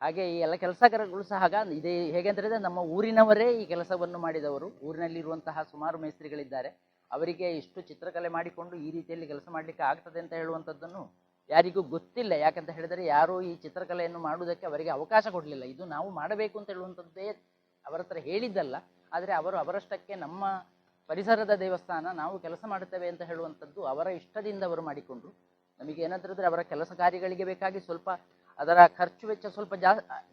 ಹಾಗೆ ಈ ಎಲ್ಲ ಕೆಲಸಗಾರಗಳು ಸಹ ಆಗ ಇದೇ ಹೇಗೆ ಅಂತ ಹೇಳಿದ್ರೆ ನಮ್ಮ ಊರಿನವರೇ ಈ ಕೆಲಸವನ್ನು ಮಾಡಿದವರು. ಊರಿನಲ್ಲಿರುವಂತಹ ಸುಮಾರು ಮೇಸ್ತ್ರಿಗಳಿದ್ದಾರೆ. ಅವರಿಗೆ ಇಷ್ಟು ಚಿತ್ರಕಲೆ ಮಾಡಿಕೊಂಡು ಈ ರೀತಿಯಲ್ಲಿ ಕೆಲಸ ಮಾಡಲಿಕ್ಕೆ ಆಗ್ತದೆ ಅಂತ ಹೇಳುವಂಥದ್ದನ್ನು ಯಾರಿಗೂ ಗೊತ್ತಿಲ್ಲ. ಯಾಕಂತ ಹೇಳಿದರೆ ಯಾರೂ ಈ ಚಿತ್ರಕಲೆಯನ್ನು ಮಾಡುವುದಕ್ಕೆ ಅವರಿಗೆ ಅವಕಾಶ ಕೊಡಲಿಲ್ಲ. ಇದು ನಾವು ಮಾಡಬೇಕು ಅಂತ ಹೇಳುವಂಥದ್ದೇ ಅವರ ಹತ್ರ ಹೇಳಿದ್ದಲ್ಲ. ಆದರೆ ಅವರು ಅವರಷ್ಟಕ್ಕೆ ನಮ್ಮ ಪರಿಸರದ ದೇವಸ್ಥಾನ ನಾವು ಕೆಲಸ ಮಾಡುತ್ತೇವೆ ಅಂತ ಹೇಳುವಂಥದ್ದು ಅವರ ಇಷ್ಟದಿಂದ ಅವರು ಮಾಡಿಕೊಂಡರು. ನಮಗೆ ಏನಾದರೂ ಅವರ ಕೆಲಸ ಕಾರ್ಯಗಳಿಗೆ ಬೇಕಾಗಿ ಸ್ವಲ್ಪ ಅದರ ಖರ್ಚು ವೆಚ್ಚ ಸ್ವಲ್ಪ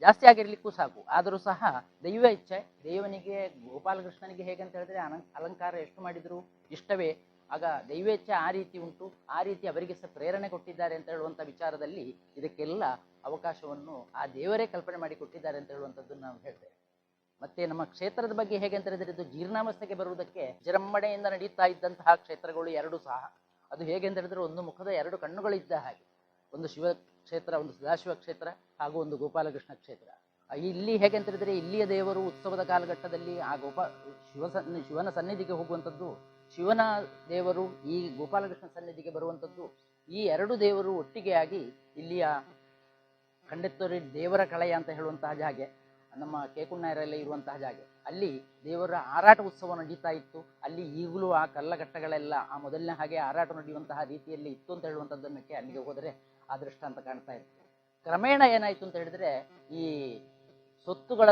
ಜಾಸ್ತಿ ಆಗಿರಲಿಕ್ಕೂ ಸಾಕು. ಆದರೂ ಸಹ ದೈವ ಇಚ್ಛೆ. ದೇವನಿಗೆ, ಗೋಪಾಲಕೃಷ್ಣನಿಗೆ ಹೇಗೆ ಅಂತ ಹೇಳಿದ್ರೆ ಅಲಂ ಅಲಂಕಾರ ಎಷ್ಟು ಮಾಡಿದ್ರು ಇಷ್ಟವೇ. ಆಗ ದೈವೇಚ್ಛ ಆ ರೀತಿ ಉಂಟು. ಆ ರೀತಿ ಅವರಿಗೆ ಸಹ ಪ್ರೇರಣೆ ಕೊಟ್ಟಿದ್ದಾರೆ ಅಂತ ಹೇಳುವಂಥ ವಿಚಾರದಲ್ಲಿ ಇದಕ್ಕೆಲ್ಲ ಅವಕಾಶವನ್ನು ಆ ದೇವರೇ ಕಲ್ಪನೆ ಮಾಡಿ ಕೊಟ್ಟಿದ್ದಾರೆ ಅಂತ ಹೇಳುವಂಥದ್ದನ್ನು ನಾವು ಹೇಳ್ತೇವೆ. ಮತ್ತೆ ನಮ್ಮ ಕ್ಷೇತ್ರದ ಬಗ್ಗೆ ಹೇಗೆ ಅಂತ ಹೇಳಿದ್ರೆ ಇದು ಜೀರ್ಣಾವಸ್ಥೆಗೆ ಬರುವುದಕ್ಕೆ ವಿಜೃಂಭಣೆಯಿಂದ ನಡೀತಾ ಇದ್ದಂತಹ ಕ್ಷೇತ್ರಗಳು ಎರಡು ಸಹ. ಅದು ಹೇಗೆ ಅಂತ ಹೇಳಿದ್ರೆ ಒಂದು ಮುಖದ ಎರಡು ಕಣ್ಣುಗಳಿದ್ದ ಹಾಗೆ. ಒಂದು ಶಿವ ಕ್ಷೇತ್ರ, ಒಂದು ಸದಾಶಿವ ಕ್ಷೇತ್ರ ಹಾಗೂ ಒಂದು ಗೋಪಾಲಕೃಷ್ಣ ಕ್ಷೇತ್ರ. ಇಲ್ಲಿ ಹೇಗೆ ಅಂತ ಹೇಳಿದ್ರೆ ಇಲ್ಲಿಯ ದೇವರು ಉತ್ಸವದ ಕಾಲಘಟ್ಟದಲ್ಲಿ ಆ ಗೋಪಾ ಶಿವ ಸನ್ನಿ ಶಿವನ ಸನ್ನಿಧಿಗೆ ಹೋಗುವಂಥದ್ದು ಶಿವನ ದೇವರು ಈ ಗೋಪಾಲಕೃಷ್ಣ ಸನ್ನಿಧಿಗೆ ಬರುವಂಥದ್ದು, ಈ ಎರಡು ದೇವರು ಒಟ್ಟಿಗೆಯಾಗಿ ಇಲ್ಲಿಯ ಖಂಡಿತರಿ ದೇವರ ಕಳೆಯ ಅಂತ ಹೇಳುವಂತಹ ಜಾಗೆ, ನಮ್ಮ ಕೇಕುಣ್ಣರಲ್ಲಿ ಇರುವಂತಹ ಜಾಗೆ. ಅಲ್ಲಿ ದೇವರ ಆರಾಟ ಉತ್ಸವ ನಡೀತಾ ಇತ್ತು. ಅಲ್ಲಿ ಈಗಲೂ ಆ ಕಲ್ಲಘಟ್ಟಗಳೆಲ್ಲ, ಆ ಮೊದಲನೇ ಹಾಗೆ ಆರಾಟ ನಡೆಯುವಂತಹ ರೀತಿಯಲ್ಲಿ ಇತ್ತು ಅಂತ ಹೇಳುವಂಥದ್ದನ್ನಕ್ಕೆ ಅಲ್ಲಿಗೆ ಹೋದರೆ ಆ ದೃಷ್ಟಾಂತ ಕಾಣ್ತಾ ಇತ್ತು ಕ್ರಮೇಣ ಏನಾಯಿತು ಅಂತ ಹೇಳಿದ್ರೆ ಈ ಸೊತ್ತುಗಳ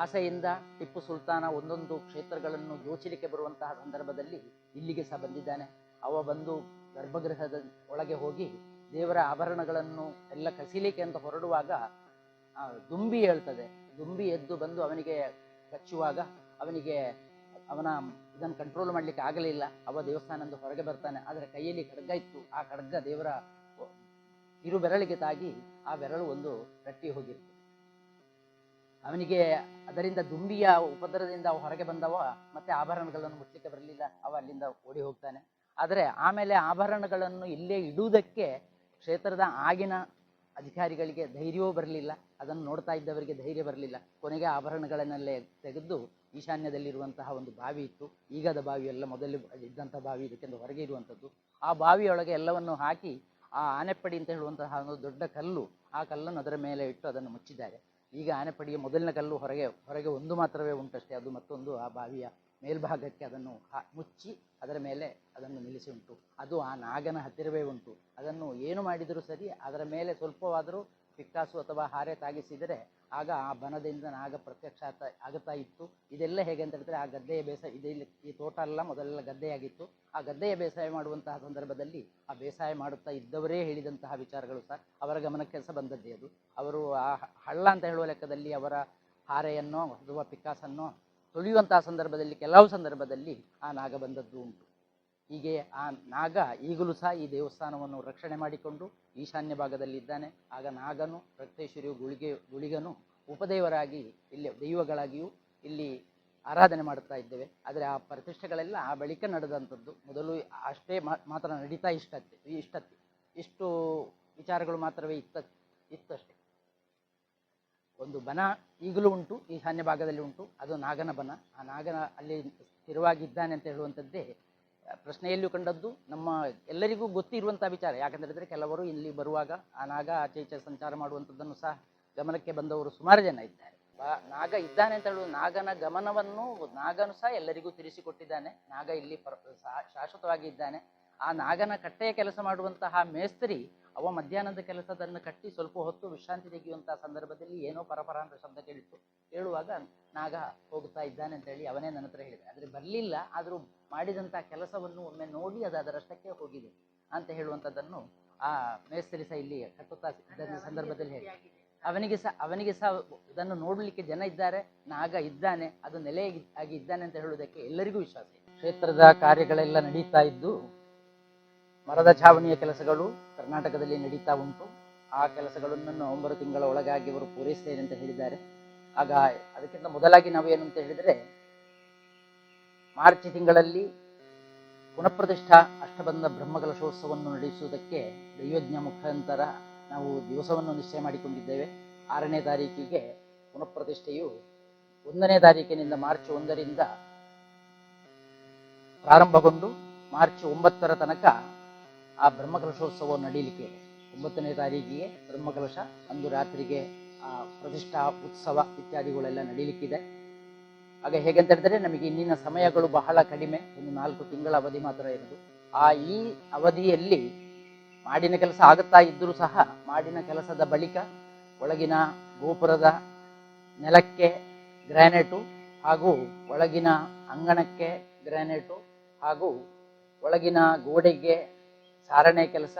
ಆಸೆಯಿಂದ ಟಿಪ್ಪು ಸುಲ್ತಾನ ಒಂದೊಂದು ಕ್ಷೇತ್ರಗಳನ್ನು ದೋಚಲಿಕ್ಕೆ ಬರುವಂತಹ ಸಂದರ್ಭದಲ್ಲಿ ಇಲ್ಲಿಗೆ ಸಹ ಬಂದಿದ್ದಾನೆ. ಅವ ಬಂದು ಗರ್ಭಗೃಹದ ಒಳಗೆ ಹೋಗಿ ದೇವರ ಆಭರಣಗಳನ್ನು ಎಲ್ಲ ಕಸಿಲಿಕ್ಕೆ ಅಂತ ಹೊರಡುವಾಗ ದುಂಬಿ ಹೇಳ್ತದೆ. ದುಂಬಿ ಎದ್ದು ಬಂದು ಅವನಿಗೆ ಕಚ್ಚುವಾಗ ಅವನಿಗೆ ಅವನ ಇದನ್ನು ಕಂಟ್ರೋಲ್ ಮಾಡಲಿಕ್ಕೆ ಆಗಲಿಲ್ಲ. ಅವ ದೇವಸ್ಥಾನದಿಂದ ಹೊರಗೆ ಬರ್ತಾನೆ. ಆದರೆ ಕೈಯಲ್ಲಿ ಖಡ್ಗ ಇತ್ತು. ಆ ಖಡ್ಗ ದೇವರ ಇರು ಬೆರಳಿಗೆ ತಾಗಿ ಆ ಬೆರಳು ಒಂದು ರಟ್ಟಿ ಹೋಗಿತ್ತು. ಅವನಿಗೆ ಅದರಿಂದ ದುಂಬಿಯ ಉಪದ್ರದಿಂದ ಹೊರಗೆ ಬಂದವ, ಮತ್ತೆ ಆಭರಣಗಳನ್ನು ಮುಟ್ಲಿಕ್ಕೆ ಬರಲಿಲ್ಲ. ಅವ ಅಲ್ಲಿಂದ ಓಡಿ ಹೋಗ್ತಾನೆ. ಆದರೆ ಆಮೇಲೆ ಆಭರಣಗಳನ್ನು ಇಲ್ಲೇ ಇಡುವುದಕ್ಕೆ ಕ್ಷೇತ್ರದ ಆಗಿನ ಅಧಿಕಾರಿಗಳಿಗೆ ಧೈರ್ಯವೂ ಬರಲಿಲ್ಲ. ಅದನ್ನು ನೋಡ್ತಾ ಇದ್ದವರಿಗೆ ಧೈರ್ಯ ಬರಲಿಲ್ಲ. ಕೊನೆಗೆ ಆಭರಣಗಳನ್ನೆಲ್ಲೇ ತೆಗೆದು ಈಶಾನ್ಯದಲ್ಲಿರುವಂತಹ ಒಂದು ಬಾವಿ ಇತ್ತು. ಈಗದ ಬಾವಿ ಎಲ್ಲ ಮೊದಲು ಇದ್ದಂಥ ಬಾವಿ, ಇದಕ್ಕೆಂದು ಹೊರಗೆ ಇರುವಂಥದ್ದು. ಆ ಬಾವಿಯೊಳಗೆ ಎಲ್ಲವನ್ನು ಹಾಕಿ, ಆ ಆನೆಪ್ಪಡಿ ಅಂತ ಹೇಳುವಂತಹ ಒಂದು ದೊಡ್ಡ ಕಲ್ಲು, ಆ ಕಲ್ಲನ್ನು ಅದರ ಮೇಲೆ ಇಟ್ಟು ಅದನ್ನು ಮುಚ್ಚಿದ್ದಾರೆ. ಈಗ ಆನೆಪಡಿಯ ಮೊದಲಿನ ಕಲ್ಲು ಹೊರಗೆ ಹೊರಗೆ ಒಂದು ಮಾತ್ರವೇ ಉಂಟಷ್ಟೇ, ಅದು ಮತ್ತೊಂದು ಆ ಬಾವಿಯ ಮೇಲ್ಭಾಗಕ್ಕೆ ಅದನ್ನು ಮುಚ್ಚಿ ಅದರ ಮೇಲೆ ಅದನ್ನು ನಿಲ್ಲಿಸಿ ಉಂಟು. ಅದು ಆ ನಾಗನ ಹತ್ತಿರವೇ ಉಂಟು. ಅದನ್ನು ಏನು ಮಾಡಿದರೂ ಸರಿ, ಅದರ ಮೇಲೆ ಸ್ವಲ್ಪವಾದರೂ ಪಿಕ್ಕಾಸು ಅಥವಾ ಹಾರೆ ತಾಗಿಸಿದರೆ ಆಗ ಆ ಬನದಿಂದ ನಾಗ ಪ್ರತ್ಯಕ್ಷ ಆಗುತ್ತಾ ಇತ್ತು. ಇದೆಲ್ಲ ಹೇಗೆ ಅಂತ ಹೇಳಿದ್ರೆ ಆ ಗದ್ದೆಯ ಬೇಸಾಯ ಇದೆ ಇಲ್ಲಿ ಈ ತೋಟ ಎಲ್ಲ ಮೊದಲೆಲ್ಲ ಗದ್ದೆಯಾಗಿತ್ತು. ಆ ಗದ್ದೆಯ ಬೇಸಾಯ ಮಾಡುವಂತಹ ಸಂದರ್ಭದಲ್ಲಿ ಆ ಬೇಸಾಯ ಮಾಡುತ್ತಾ ಇದ್ದವರೇ ಹೇಳಿದಂತಹ ವಿಚಾರಗಳು ಸಹ ಅವರ ಗಮನಕ್ಕೆ ಸಹ ಬಂದದ್ದೇ ಅದು. ಅವರು ಆ ಹಳ್ಳ ಅಂತ ಹೇಳುವ ಲೆಕ್ಕದಲ್ಲಿ ಅವರ ಹಾರೆಯನ್ನು ಅಥವಾ ಪಿಕ್ಕಾಸನ್ನು ತುಳಿಯುವಂತಹ ಸಂದರ್ಭದಲ್ಲಿ, ಕೆಲವು ಸಂದರ್ಭದಲ್ಲಿ ಆ ನಾಗ ಬಂದದ್ದು ಉಂಟು. ಹೀಗೆ ಆ ನಾಗ ಈಗಲೂ ಸಹ ಈ ದೇವಸ್ಥಾನವನ್ನು ರಕ್ಷಣೆ ಮಾಡಿಕೊಂಡು ಈಶಾನ್ಯ ಭಾಗದಲ್ಲಿ ಇದ್ದಾನೆ. ಆಗ ನಾಗನು ರಕ್ತೇಶ್ವರಿಯು ಗುಳಿಗೆ, ಗುಳಿಗನು ಉಪದೇವರಾಗಿ ಇಲ್ಲಿ ದೈವಗಳಾಗಿಯೂ ಇಲ್ಲಿ ಆರಾಧನೆ ಮಾಡುತ್ತಾ ಇದ್ದೇವೆ. ಆದರೆ ಆ ಪ್ರತಿಷ್ಠೆಗಳೆಲ್ಲ ಆ ಬಳಿಕ ನಡೆದಂಥದ್ದು. ಮೊದಲು ಅಷ್ಟೇ ಮಾತ್ರ ನಡೀತಾ ಇಷ್ಟತ್ತೆ ಇಷ್ಟತ್ತೆ ಇಷ್ಟು ವಿಚಾರಗಳು ಮಾತ್ರವೇ ಇತ್ತ, ಇತ್ತಷ್ಟೇ. ಒಂದು ಬನ ಈಗಲೂ ಉಂಟು, ಈಶಾನ್ಯ ಭಾಗದಲ್ಲಿ ಉಂಟು. ಅದು ನಾಗನ ಬನ. ಆ ನಾಗನ ಅಲ್ಲಿ ಸ್ಥಿರವಾಗಿದ್ದಾನೆ ಅಂತ ಹೇಳುವಂಥದ್ದೇ ಪ್ರಶ್ನೆಯಲ್ಲೂ ಕಂಡದ್ದು ನಮ್ಮ ಎಲ್ಲರಿಗೂ ಗೊತ್ತಿರುವಂಥ ವಿಚಾರ. ಯಾಕಂತ ಹೇಳಿದ್ರೆ ಕೆಲವರು ಇಲ್ಲಿ ಬರುವಾಗ ಆ ನಾಗ ಆಚೆ ಈಚೆ ಸಂಚಾರ ಮಾಡುವಂಥದ್ದನ್ನು ಸಹ ಗಮನಕ್ಕೆ ಬಂದವರು ಸುಮಾರು ಜನ ಇದ್ದಾರೆ. ನಾಗ ಇದ್ದಾನೆ ಅಂತ ಹೇಳುವ ನಾಗನ ಗಮನವನ್ನು ನಾಗನು ಸಹ ಎಲ್ಲರಿಗೂ ತಿಳಿಸಿಕೊಟ್ಟಿದ್ದಾನೆ. ನಾಗ ಇಲ್ಲಿ ಶಾಶ್ವತವಾಗಿ ಇದ್ದಾನೆ. ಆ ನಾಗನ ಕಟ್ಟೆಯ ಕೆಲಸ ಮಾಡುವಂತಹ ಮೇಸ್ತ್ರಿ ಅವ ಮಧ್ಯಾಹ್ನದ ಕೆಲಸದನ್ನು ಕಟ್ಟಿ ಸ್ವಲ್ಪ ಹೊತ್ತು ವಿಶ್ರಾಂತಿ ತೆಗೆಯುವಂತಹ ಸಂದರ್ಭದಲ್ಲಿ ಏನೋ ಪರಪರ ಅಂತ ಶಬ್ದ ಕೇಳಿತ್ತು. ಹೇಳುವಾಗ ನಾಗ ಹೋಗ್ತಾ ಇದ್ದಾನೆ ಅಂತ ಹೇಳಿ ಅವನೇ ನನ್ನ ಹತ್ರ ಹೇಳಿದೆ. ಆದರೆ ಬರಲಿಲ್ಲ ಆದರೂ ಮಾಡಿದಂತಹ ಕೆಲಸವನ್ನು ಒಮ್ಮೆ ನೋಡಿ ಅದು ಅದರಷ್ಟಕ್ಕೆ ಹೋಗಿದೆ ಅಂತ ಹೇಳುವಂಥದ್ದನ್ನು ಆ ಮೇಸ್ತ್ರಿ ಸಹ ಇಲ್ಲಿ ಕಟ್ಟುತ್ತಾ ಇದ್ದ ಸಂದರ್ಭದಲ್ಲಿ ಹೇಳಿ ಅವನಿಗೆ ಸಹ ಅವನಿಗೆ ಸಹ ಇದನ್ನು ನೋಡಲಿಕ್ಕೆ ಜನ ಇದ್ದಾರೆ ನಾಗ ಇದ್ದಾನೆ ಅದು ನೆಲೆಯಾಗಿ ಆಗಿ ಇದ್ದಾನೆ ಅಂತ ಹೇಳುವುದಕ್ಕೆ ಎಲ್ಲರಿಗೂ ವಿಶ್ವಾಸ ಇದೆ. ಕ್ಷೇತ್ರದ ಕಾರ್ಯಗಳೆಲ್ಲ ನಡೀತಾ ಇದ್ದು ಮರದ ಛಾವಣಿಯ ಕೆಲಸಗಳು ಕರ್ನಾಟಕದಲ್ಲಿ ನಡೀತಾ ಉಂಟು. ಆ ಕೆಲಸಗಳನ್ನು ನವೆಂಬರ್ ತಿಂಗಳ ಒಳಗಾಗಿ ಅವರು ಪೂರೈಸ್ತೇನೆ ಅಂತ ಹೇಳಿದ್ದಾರೆ. ಆಗ ಅದಕ್ಕಿಂತ ಮೊದಲಾಗಿ ನಾವು ಏನು ಅಂತ ಹೇಳಿದರೆ, ಮಾರ್ಚ್ ತಿಂಗಳಲ್ಲಿ ಪುನಃಪ್ರತಿಷ್ಠಾ ಅಷ್ಟಬಂಧ ಬ್ರಹ್ಮಕಲಶೋತ್ಸವವನ್ನು ನಡೆಸುವುದಕ್ಕೆ ದೈವಜ್ಞ ಮುಖಾಂತರ ನಾವು ದಿವಸವನ್ನು ನಿಶ್ಚಯ ಮಾಡಿಕೊಂಡಿದ್ದೇವೆ. ಆರನೇ ತಾರೀಕಿಗೆ ಪುನಃಪ್ರತಿಷ್ಠೆಯು ಒಂದನೇ ತಾರೀಕಿನಿಂದ ಮಾರ್ಚ್ ಒಂದರಿಂದ ಪ್ರಾರಂಭಗೊಂಡು ಮಾರ್ಚ್ ಒಂಬತ್ತರ ತನಕ ಆ ಬ್ರಹ್ಮಕಲಶೋತ್ಸವ ನಡೀಲಿಕ್ಕೆ ಇದೆ ಒಂಬತ್ತನೇ ತಾರೀಕಿಗೆ ಬ್ರಹ್ಮಕಲಶ, ಅಂದು ರಾತ್ರಿಗೆ, ಆ, ಪ್ರತಿಷ್ಠಾ ಉತ್ಸವ ಇತ್ಯಾದಿಗಳೆಲ್ಲ ನಡೀಲಿಕ್ಕಿದೆ. ಹಾಗೆ ಹೇಗಂತ ಹೇಳಿದ್ರೆ ನಮಗೆ ಇಂದಿನ ಸಮಯಗಳು ಬಹಳ ಕಡಿಮೆ, ಒಂದು ನಾಲ್ಕು ತಿಂಗಳ ಅವಧಿ ಮಾತ್ರ ಇರೋದು ಆ ಈ ಅವಧಿಯಲ್ಲಿ ಮಾಡಿನ ಕೆಲಸ ಆಗುತ್ತಾ ಇದ್ದರೂ ಸಹ ಮಾಡಿನ ಕೆಲಸದ ಬಳಿಕ ಒಳಗಿನ ಗೋಪುರದ ನೆಲಕ್ಕೆ ಗ್ರಾನೈಟು ಹಾಗೂ ಒಳಗಿನ ಅಂಗಣಕ್ಕೆ ಗ್ರಾನೈಟು ಹಾಗೂ ಒಳಗಿನ ಗೋಡೆಗೆ ಸಾರಣೆ ಕೆಲಸ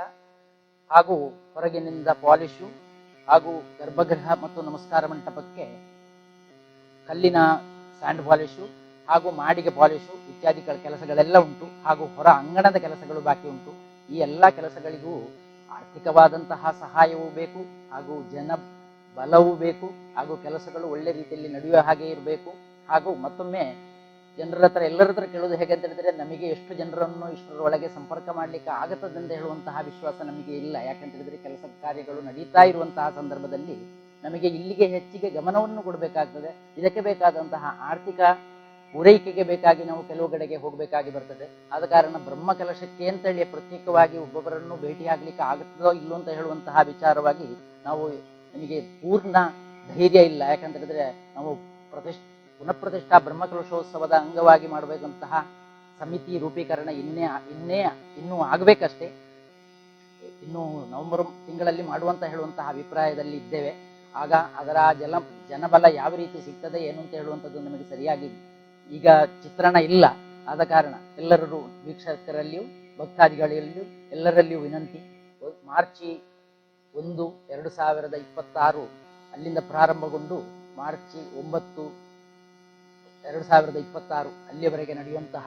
ಹಾಗೂ ಹೊರಗಿನಿಂದ ಪಾಲಿಶು ಹಾಗೂ ಗರ್ಭಗೃಹ ಮತ್ತು ನಮಸ್ಕಾರ ಮಂಟಪಕ್ಕೆ ಕಲ್ಲಿನ ಸ್ಯಾಂಡ್ ಪಾಲಿಶು ಹಾಗೂ ಮಾಡಿಗೆ ಪಾಲಿಶು ಇತ್ಯಾದಿ ಕೆಲಸಗಳೆಲ್ಲ ಉಂಟು ಹಾಗೂ ಹೊರ ಅಂಗಣದ ಕೆಲಸಗಳು ಬಾಕಿ ಉಂಟು. ಈ ಎಲ್ಲ ಕೆಲಸಗಳಿಗೂ ಆರ್ಥಿಕವಾದಂತಹ ಸಹಾಯವೂ ಬೇಕು ಹಾಗೂ ಜನ ಬಲವೂ ಬೇಕು ಹಾಗೂ ಕೆಲಸಗಳು ಒಳ್ಳೆ ರೀತಿಯಲ್ಲಿ ನಡೆಯುವ ಹಾಗೆ ಇರಬೇಕು ಹಾಗೂ ಮತ್ತೊಮ್ಮೆ ಜನರ ಹತ್ರ, ಎಲ್ಲರ ಹತ್ರ ಕೇಳೋದು ಹೇಗೆ ಅಂತ ಹೇಳಿದ್ರೆ, ನಮಗೆ ಎಷ್ಟು ಜನರನ್ನು ಇಷ್ಟರೊಳಗೆ ಸಂಪರ್ಕ ಮಾಡಲಿಕ್ಕೆ ಆಗತ್ತದಂತ ಹೇಳುವಂತಹ ವಿಶ್ವಾಸ ನಮಗೆ ಇಲ್ಲ. ಯಾಕಂತ ಹೇಳಿದ್ರೆ, ಕೆಲಸ ಕಾರ್ಯಗಳು ನಡೀತಾ ಇರುವಂತಹ ಸಂದರ್ಭದಲ್ಲಿ ನಮಗೆ ಇಲ್ಲಿಗೆ ಹೆಚ್ಚಿಗೆ ಗಮನವನ್ನು ಕೊಡಬೇಕಾಗ್ತದೆ. ಇದಕ್ಕೆ ಬೇಕಾದಂತಹ ಆರ್ಥಿಕ ಪೂರೈಕೆಗೆ ಬೇಕಾಗಿ ನಾವು ಕೆಲವು ಕಡೆಗೆ ಹೋಗಬೇಕಾಗಿ ಬರ್ತದೆ. ಆದ ಕಾರಣ ಬ್ರಹ್ಮ ಕಲಶಕ್ಕೆ ಅಂತೇಳಿ ಪ್ರತ್ಯೇಕವಾಗಿ ಒಬ್ಬೊಬ್ಬರನ್ನು ಭೇಟಿಯಾಗಲಿಕ್ಕೆ ಆಗುತ್ತದೋ ಇಲ್ಲೋ ಅಂತ ಹೇಳುವಂತಹ ವಿಚಾರವಾಗಿ ನಾವು ನಮಗೆ ಪೂರ್ಣ ಧೈರ್ಯ ಇಲ್ಲ. ಯಾಕಂತ ಹೇಳಿದ್ರೆ, ನಾವು ಪ್ರತಿಷ್ಠ ಪುನಃಪ್ರತಿಷ್ಠಾ ಬ್ರಹ್ಮಕಲಶೋತ್ಸವದ ಅಂಗವಾಗಿ ಮಾಡಬೇಕಂತಹ ಸಮಿತಿ ರೂಪೀಕರಣ ಇನ್ನೇ ಇನ್ನೇ, ಇನ್ನೂ ಆಗಬೇಕಷ್ಟೇ. ಇನ್ನು ನವೆಂಬರ್ ತಿಂಗಳಲ್ಲಿ ಮಾಡುವಂತ ಹೇಳುವಂತಹ ಅಭಿಪ್ರಾಯದಲ್ಲಿ ಇದ್ದೇವೆ. ಆಗ ಅದರ ಜಲ, ಜನಬಲ ಯಾವ ರೀತಿ ಸಿಗ್ತದೆ, ಏನು ಅಂತ ಹೇಳುವಂಥದ್ದು ನಮಗೆ ಸರಿಯಾಗಿ ಈಗ ಚಿತ್ರಣ ಇಲ್ಲ. ಆದ ಕಾರಣ ಎಲ್ಲರೂ ವೀಕ್ಷಕರಲ್ಲಿಯೂ ಭಕ್ತಾದಿಗಳಲ್ಲಿಯೂ ಎಲ್ಲರಲ್ಲಿಯೂ ವಿನಂತಿ. ಮಾರ್ಚಿ ಒಂದು, ಎರಡು ಸಾವಿರದ ಇಪ್ಪತ್ತಾರು ಅಲ್ಲಿಂದ ಪ್ರಾರಂಭಗೊಂಡು ಮಾರ್ಚಿ ಒಂಬತ್ತು ಎರಡು ಸಾವಿರದ ಇಪ್ಪತ್ತಾರು ಅಲ್ಲಿಯವರೆಗೆ ನಡೆಯುವಂತಹ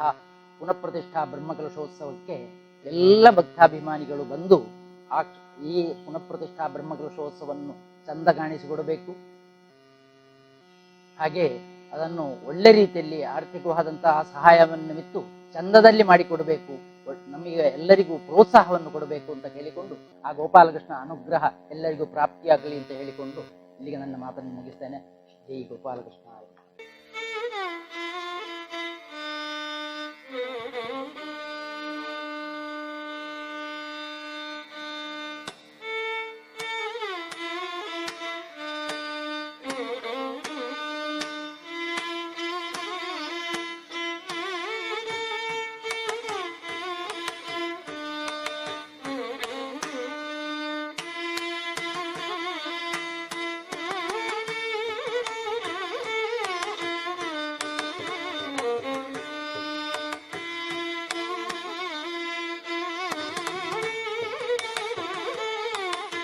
ಪುನಃಪ್ರತಿಷ್ಠಾ ಬ್ರಹ್ಮಕಲಶೋತ್ಸವಕ್ಕೆ ಎಲ್ಲ ಭಕ್ತಾಭಿಮಾನಿಗಳು ಬಂದು ಆ ಈ ಪುನಃಪ್ರತಿಷ್ಠಾ ಬ್ರಹ್ಮಕಲಶೋತ್ಸವವನ್ನು ಚಂದ ಕಾಣಿಸಿಕೊಡಬೇಕು ಹಾಗೆ ಅದನ್ನು ಒಳ್ಳೆ ರೀತಿಯಲ್ಲಿ ಆರ್ಥಿಕವಾದಂತಹ ಸಹಾಯವನ್ನು ನಿಮಿತ್ತು ಚಂದದಲ್ಲಿ ಮಾಡಿಕೊಡಬೇಕು. ನಮಗೆ ಎಲ್ಲರಿಗೂ ಪ್ರೋತ್ಸಾಹವನ್ನು ಕೊಡಬೇಕು ಅಂತ ಹೇಳಿಕೊಂಡು ಆ ಗೋಪಾಲಕೃಷ್ಣ ಅನುಗ್ರಹ ಎಲ್ಲರಿಗೂ ಪ್ರಾಪ್ತಿಯಾಗಲಿ ಅಂತ ಹೇಳಿಕೊಂಡು ಇಲ್ಲಿಗೆ ನನ್ನ ಮಾತನ್ನು ಮುಗಿಸ್ತೇನೆ. ಶ್ರೀ ಗೋಪಾಲಕೃಷ್ಣ.